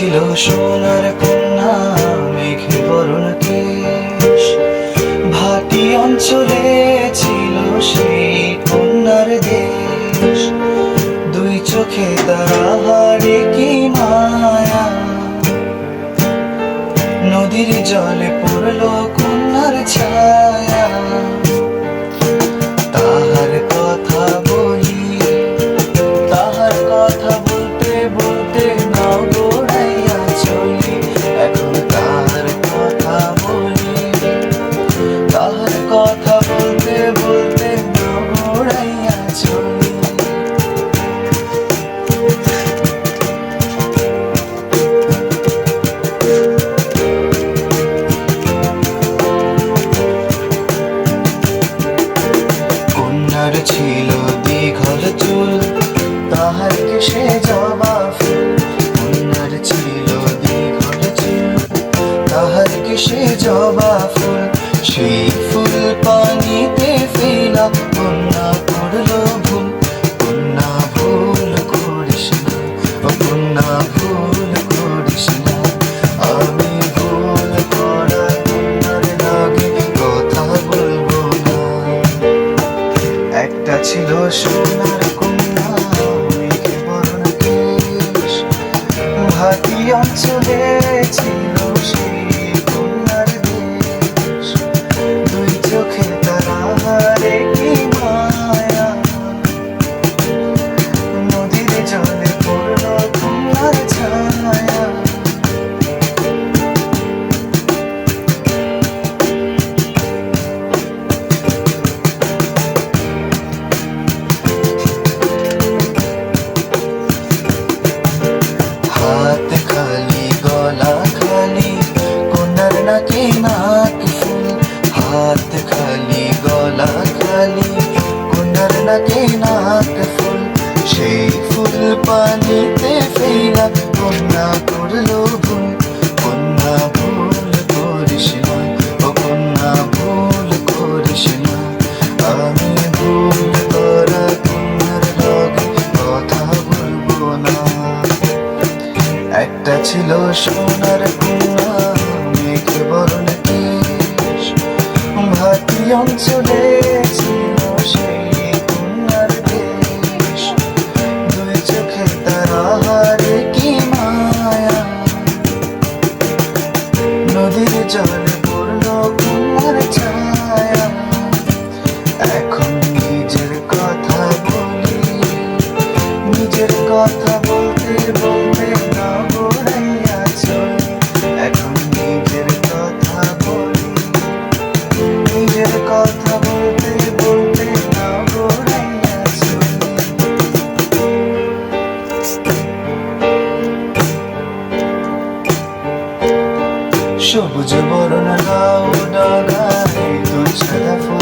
ছিল সোনার কন্যা, মেঘে বরণ কেশ। ভাটি অঞ্চলে ছিল সেই কন্যার দেশ। দুই চোখে তাহারে কি মায়া। নদীর জলে পড়ল ছিল দীঘল চুল তাহার সে জবা ফুল কন্যার ছিল দীঘল চুল তাহার সে জবা ফুল, সেই ফুল পানিতে ছিল সোনার কন্যা মেঘে বরণ কেশ ভাটি অঞ্চলে ছিল সেই কন্যার দেশ। দুই চোখে তারা রে কি মায়া। নদীর জলে পড়ল কন্যার ছায়া। খালি কোনার নাকি নাক ফুল সেই ফুল পানিতে ফেলা কন্যা করল ভুল কন্যা ভুল করিস না ও কন্যা ভুল করিস না আমি ভুল করা কন্যার লগে কথা বলব না একটা ছিল সোনার কন্যা মেঘে বরণ অঞ্চলে জলে পড়ল কন্যার ছায়া। এখন নিজের কথা বলি নিজের কথা সবুজ বরণ গাও ডাগায় সাদা ফুল